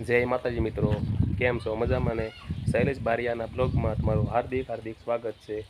જય માતાજી મિત્રો, કેમ છો? મજામાં ને? શૈલેષ બારિયાના બ્લોગમાં તમારું હાર્દિક હાર્દિક સ્વાગત છે.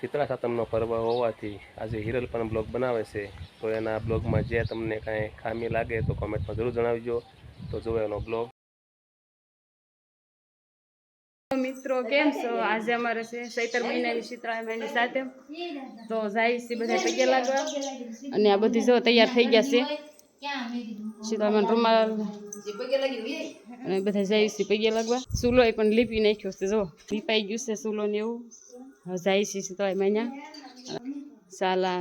શીતળા સાતમનો પર્વ હોવાથી આજે હિરલ પણ બ્લોગ બનાવે છે. તો એના બ્લોગમાં જે તમને કાંઈ ખામી લાગે તો કોમેન્ટમાં જરૂર જણાવજો. તો જો એનો બ્લોગ. મિત્રો, કેમ છો? આજે અમારે છે સૈતર મહિનાની શીતળા મહિની સાથે. તો જાય છે બધા પગે લાગવા. અને આ બધી જો તૈયાર થઈ ગયા છે. શીતળામાં રૂમાલ અને બધા જાય છે પગે લાગવા. ચૂલો એ પણ લીપી નાખ્યો છે, જો. લીપાઈ ગયું છે ચૂલો ને એવું. જાય છે શીતળા મહિના સાલા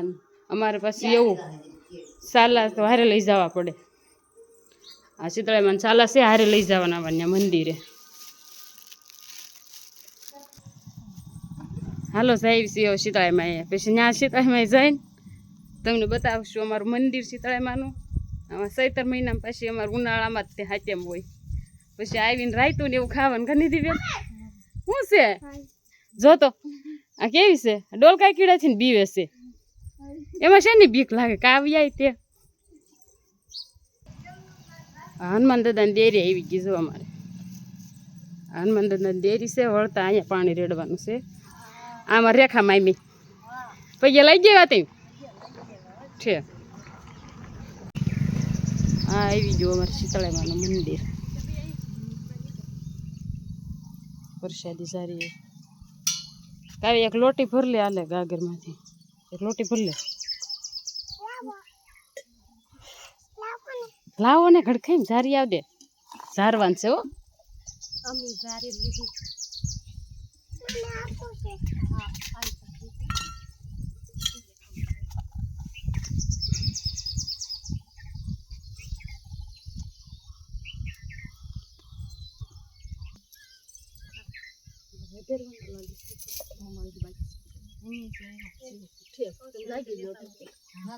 અમારે પાછું એવું. સાલા તો હારે લઈ જવા પડે. આ શીતળામાં સાલા છે, હારે લઈ જવાના વાન્યા મંદિરે. હાલો સાહેબ શીતળાઈમાં અહીંયા. પછી ત્યાં શીતળાઈમાં જઈને તમને બતાવશું અમારું મંદિર શીતળાઈમાંનું આમાં સૈતર મહિનામાં પછી અમારે ઉનાળામાં જ તે હાથેમ હોય. પછી આવીને રાયતું ને એવું ખાવાનું ઘણી દીવે શું છે? જોતો આ કેવી છે? ડોલકા છે ને બીવે છે. એમાં શેની બીક લાગે કાવ્યાય તે. હનુમાન દાદાની ડેરી આવી ગઈ જો અમારે. હનુમાન દાદાની ડેરી છે, વળતા અહીંયા પાણી રેડવાનું છે. આમાં રેખા મામી. પૈયા લઈ ગયા તે છે. આ આવી ગયો અમારે શીતળામાનું મંદિર પ્રસાદી સારી કાવી એક લોટી ભર લે હાલે ગાગરમાંથી એક લોટી ભર લે લાવો ને ઘડખાઈ ઝારી આવડે ઝારવાન છે હો ના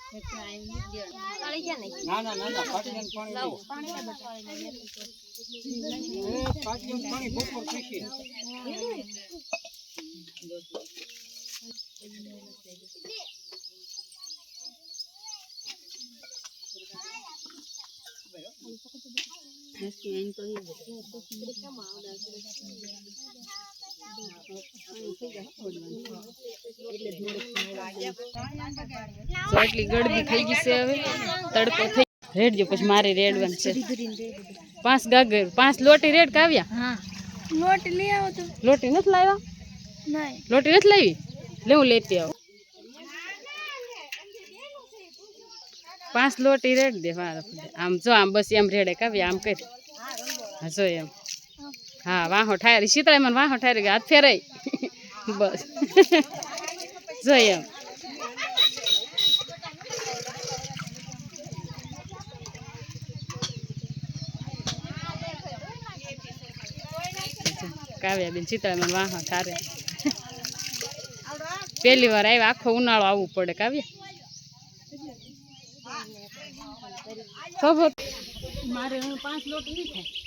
ના ના ના પાટીદાર પાણી નહીં. એ પાટીદાર પાણી બપોર પછી તો એટલી ગળદી થઈ ગઈ છે હવે. તડકો થઈ રેડજો પછી મારે રેડવાનું છે. પાંચ ગાગર પાંચ લોટી રેડ કાવ્યા લોટી લઈ આવો તો. લોટી નથી લાવ્યા? લોટી નથી લાવી? લેવું લેતી આવો. પાંચ લોટી રેડ દે મારા આમ જો આમ બસ એમ રેડે કાવ્યા આમ કરી. હા જો એમ. હા, વાહો ઠાયરી શીતળા મને વાહો ઠાયરી હાથ ફેરાય. બસ. જોઈએ એમ કાવ્યા બેન શીતળામાં વાહ ઠારે. પહેલી વાર આવ્યા આખો ઉનાળો આવવું પડે કાવ્ય. મારે પાંચ લોટ નહીં થાય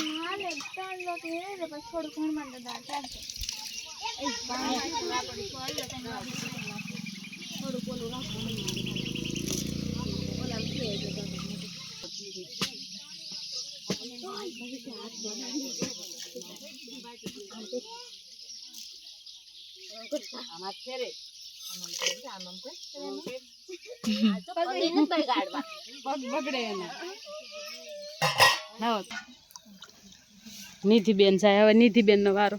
હાલે ત્રણ લોટ લે પછી થોડું ઘણમાં તો દાળ ચાલશે. પગ બગડે એને. નિધિબેન જાય હવે નિધિબેનનો વારો.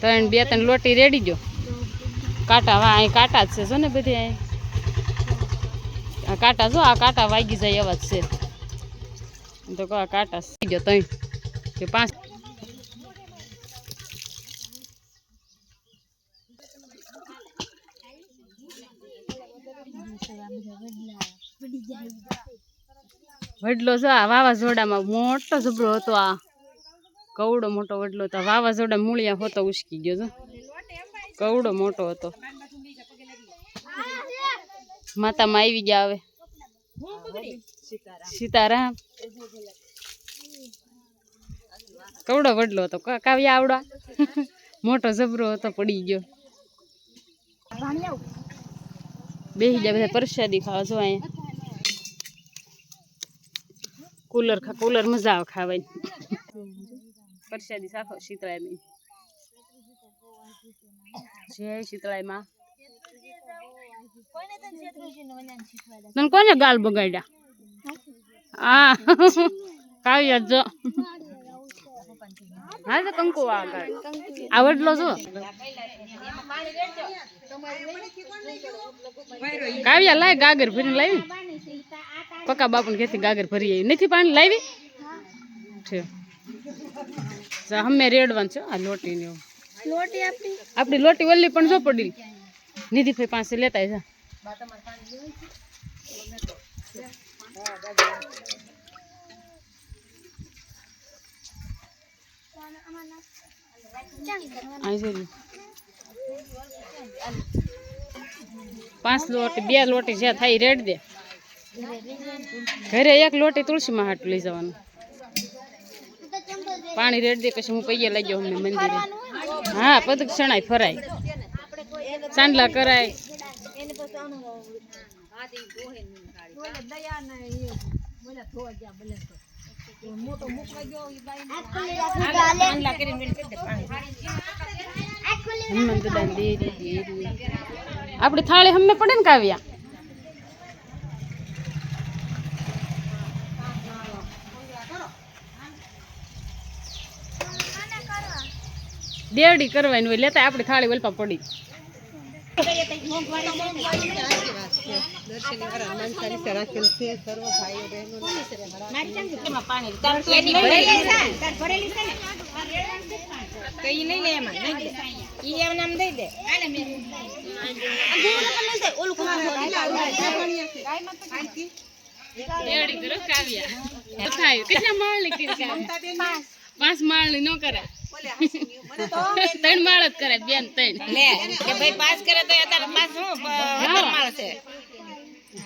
ત્રણ, બે, ત્રણ લોટી રેડી જો કાંટા હા અહીં કાંટા જ છે, જો ને બધી અહીં. કાંટા જો, આ કાંટા વાગી જાય એવા જ છે. તો કાંટા ગયો ત્રણ કે પાંચ વડલો જો આ વાવાઝોડામાં મોટો ઝબરો હતો આ. કવડો મોટો વડલો હતો. વાવાઝોડા મૂળિયા હોતો ઉસકી ગયો જો. કવડો મોટો હતો. માતામાં આવી ગયા હવે. સીતારામ. કવડો વડલો હતો. કાવ્યા આવડા. મોટો જબરો હતો, પડી ગયો. બેસી ગયા બધા પ્રસાદી ખાવા જો અહીંયા. કુલર ખા, કુલર મજા આવે ખાવાની. પરસાદી શાખો શીતળાઈ જય શીતળાઈ માં કોને ગાલ બગાડ્યા? આ કાવ્યા જો. હા, તો કંકુ આ આવડલો જો. કાવ્યા લાય ગાગર ભરીને લાવી. પક્કા બાપુ ને ઘેરથી ગાગર ભરી આવી. નથી પાણી લાવી? છે જા અમે રેડવાનું છે આ લોટી ને લોટી આપણી આપણી લોટી ઓલી પણ જો પડી. નિધિભાઈ પાસે લેતા જા. અહીં જોઈ લે. પાંચ લોટી, બે લોટી જ્યાં થાય રેડ દે. ઘરે એક લોટી તુલસી માં હાટ લઈ જવાનું. પાણી રેડ દે, પછી હું પૈયા લઈ જાઉં અમને મંદિરે. હા પદક શણાય, ફરાય. ચાંદલા કરાય. હનુમાન આપણી થાળી હમે પડે ને કાવ્યા. દેવડી કરવાની હોય લેતા આપણી થાળી વલપા પડી. દેવડી માળ નો? કરે ત્રણ માળ જ કરે બેન ત્રણ. કે ભાઈ પાસ કરે તો અત્યારે પાસ બેન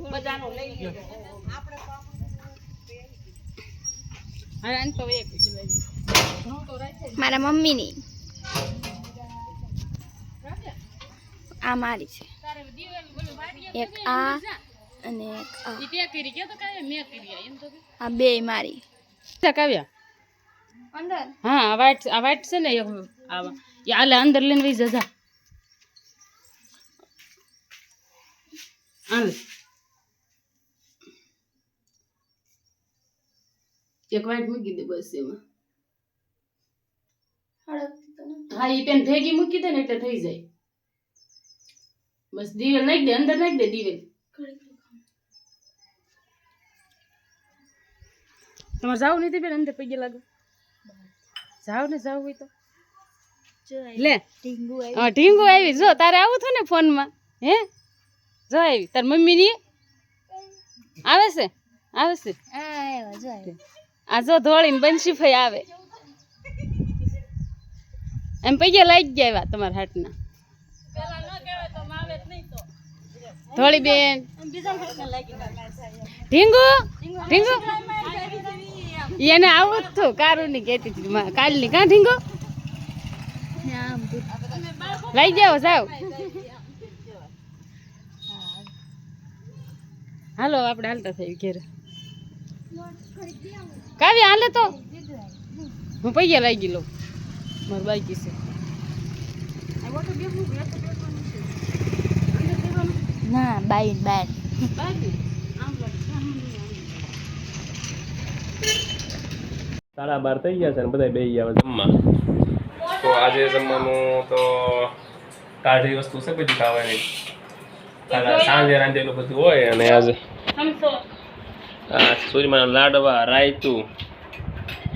જ લઈ મારા મમ્મીની. આ મારી છે. એક આ અને એક આ. આ બે મારી. કાવ્યા? અંદર? હા આ વાઈટ આ વાઈટ છે ને આલે અંદર લઈને વઈ જા જા. આલે. એક વાઈટ મૂકી દે બસ એમાં. હા એ પેન ભેગી મૂકી દે ને એટલે થઈ જાય. બસ દિવેલ નાખી દે અંદર નાખી દે દિવેલ. તમારે જાવું નથી બેન અંદર પગે લાગે. જાવ ને જાવ હોય તો. લે. ઢીંગુ હા ઢીંગુ આવી. જો તારે આવું થયું ને ફોનમાં. હે? જો આવી. તાર મમ્મી ની આવે છે? આવે છે? આવ્યો જો આવ્યો. આ જો ધોળીને બંશીભાઈ આવે. એમ પૈયા લાગી ગયા એવા તમારા હાટના. ધોળી બેન. ઢીંગુ? ઢીંગુ? એને આવું જ થયું કારું ની કહેતી હતી. કાલની. કા ઢીંગુ? લઈ જાઓ જાઓ. હાલો, આપણે હાલતા થઈ ઘેર. કાવ્ય હાલે તો? હું પૈયા લઈ લઉં. મારી બાઈકી છે. ના બાઈ બાઈ સાડા બાર થઈ ગયા છે ને બધા બે ગયા હવે જમવા. તો આજે જમવાનું તો તાજી વસ્તુ છે બધી ખાવાની. સાંજે રાંધેલું બધું હોય અને આજે સૂર્યમાં લાડવા રાયતું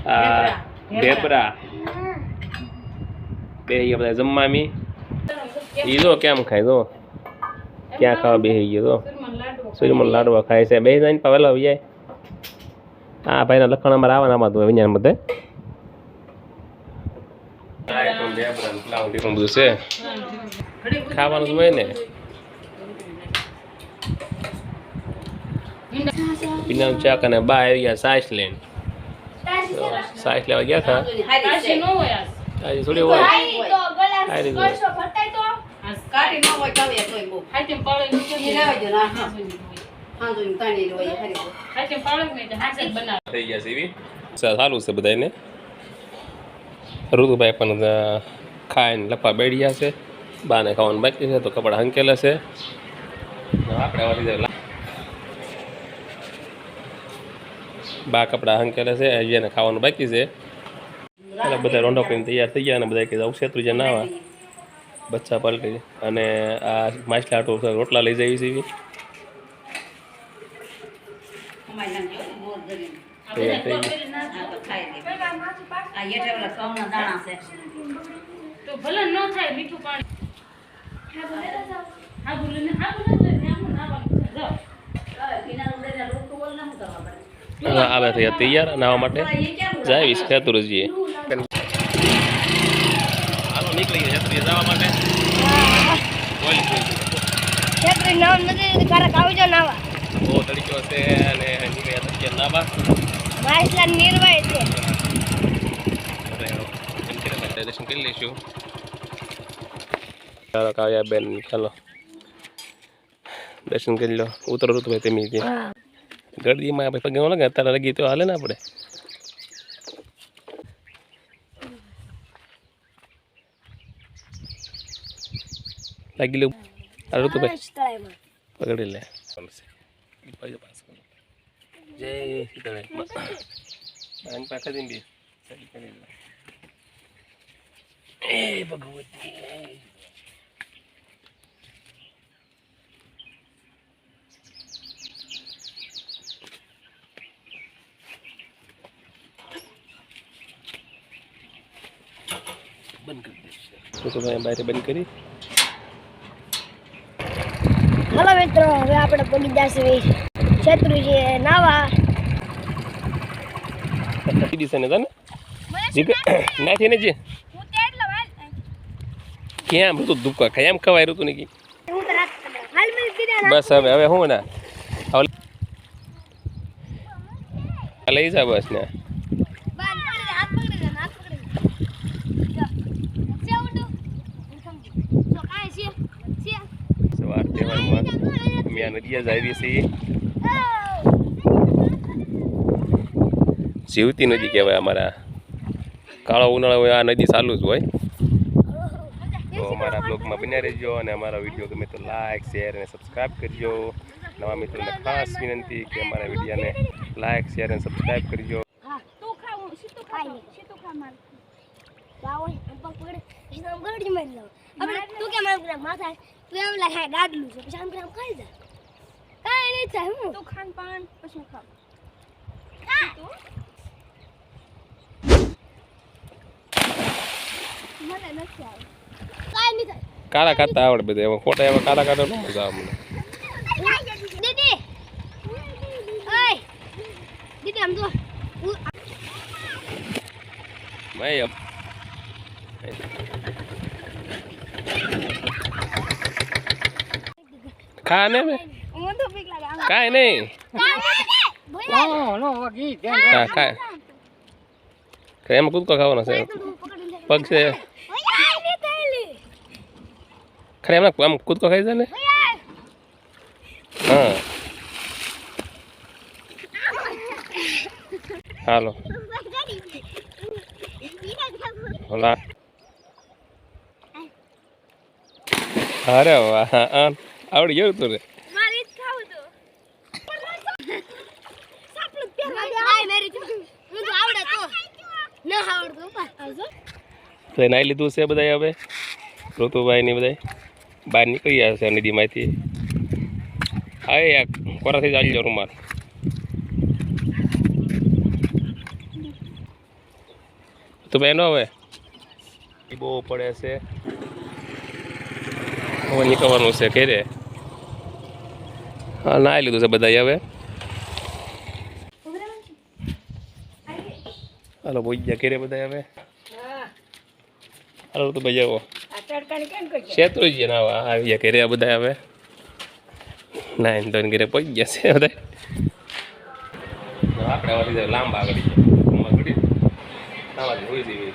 આ ઢેબરા બે ગયા બધા જમવા મી ઈ જો કેમ ખાય જો. ક્યાં ખાવા બેસી ગયો તો સૂર્યમાં લાડવા ખાય છે. બે જઈને પહેલાં આવી જાય. હા ભાઈના લખણ અમારે આવવાના આમાં તો વિજ્ઞાન બધે. ખાવાનું હોય ને. પીનાનું ચાક અને બા આવી ગયા સાસ લઈને સાસ લેવા ગયા હતા તાજી નો હોય આજ. થોડી હોય હરી તો હાથે પાળે ને એટલે હાથે જ બનાવે થઈ ગયા છે એવી સારું છે બધાને ઋતુભાઈ પણ ખાઈને લપા બેઠી ગયા છે બાને ખાવાનું બાકી છે તો કપડાં હંકેલા છે આપણે આવા લીધે લા- બા કપડાં હંકેલે છે અહીંયાને ખાવાનું બાકી છે. એટલે બધા રોંડો કરીને તૈયાર થઈ ગયા અને બધા કે આવું છેતું જે નાવા. બચ્ચા પલટી. અને આ માછલા હાટુ રોટલા લઈ જાય ધરી તૈયાર થઈ ગઈ. હા તો ખાઈ લે આ યેઠે ઓલા ઘઉંના દાણા છે ભલે ન થાય મીઠું પાણી બોલે હા બોલે આવે થઈ તૈયાર નાવા માટે જાવીશ ખેતુરજીએ હાલો નીકળી ગયા ખેતુરજી જવા માટે. બોલ નામ નથી ઘરે આવજો નાવા. બહુ તડક્યો છે અને નીકળ્યા તડક્યા નાવા. માછલા નિર્વાય છે. એમ કરીને આપણે દર્શન કરી લઈશું. કાવ્યા બેન ચાલો. દર્શન કરી લો. ઉતરો ઋતુ ભાઈ તેમી જે ગરદીમાં આપણે પગે ન લાગે અત્યારે લગી તો હાલે ને આપણે લાગી લે આ ઋતુ ભાઈ પકડી લે પાછો પાસ કરો જય સીતારામ બેન પાસે દીંડી સડી કરી લે એ ભગવતી બંધ કરી દઈશ તો તમે બહાર બંધ કરી? હલો મિત્રો હવે આપણે પગી જશે શત્રુજી નાવા. કીધી છે ને તને? નાખી ને જે. હું તે એટલો હાલ કેમ ઋતુ દુકા ખાય એમ ખવાય ઋતુ ને કી? હું તો રાત હાલ મને કીધા બસ હવે હવે હું ના? લઈ જા બસ ને બાર પકડી હાથ પકડી દે હાથ પકડી દે સે ઉડો હું સમજી તો કાય છે છે સવાર તહેવારમાં અમે આ નદીએ જ આવીએ છીએ. જીવતી નદી કહેવાય અમારા. કાળો ઉનાળો હોય, આ નદી ચાલુ જ હોય. તો અમારા બ્લોગમાં બન્યા રહેજો અને અમારા વીડિયો ગમે તો લાઈક શેર અને સબસ્ક્રાઈબ કરજો. નવા મિત્રોને ખાસ વિનંતી કે અમારા વિડીયોને લાઈક શેર અને સબસ્ક્રાઈબ કરજો. એમ પગ પકડે. પછી આમ ગરડી મારી આપણે તું કે મારું ગ્રામ માથા તું એમ લાગે હા ગાડલું છે. પછી આમ ગ્રામ ખાઈ જા કાઈ નહીં થાય હું? તું ખાન પાન પછી હું ખાવ મને નથી આવે કાઈ નહીં થાય. કાળા કાઢતા આવડે બધા. એમાં ખોટા એમાં કાળા કાઢો ન મજા આવે મને. દીદી! ઓય! દીદી આમ તો ભાઈ લાગે આમ કાંઈ નહીં? હા કાંઈ એમાં કૂદકો ખાવાનો છે? પગ છે? ખરે એમને આમ કૂદકો ખાઈ જાય ને? હા. હાલો. હોલા. અરે વાહ આવડી ગયું તું રે? તો નાઈ લીધું છે બધા હવે? ઋતુભાઈ ની બધા બહાર નીકળી ગયા છે નદીમાંથી. હા યાર કોરાથી જ આવી રૂમાલ. તો ભાઈ નો હવે? એ બહુ પડે છે. હવે નીકળવાનું છે ઘેરે. હા નાઈ લીધું છે બધા હવે. હાલો બોઈ ગયા ઘેરે બધા હવે. હાલો તો ભાઈ આવો શેત્રુજી ના આવી ગયા ઘેરે બધા હવે. નાઈન તો ઘેરે પહોંચી ગયા છે બધા આપણે લાંબા આગળ જઈએ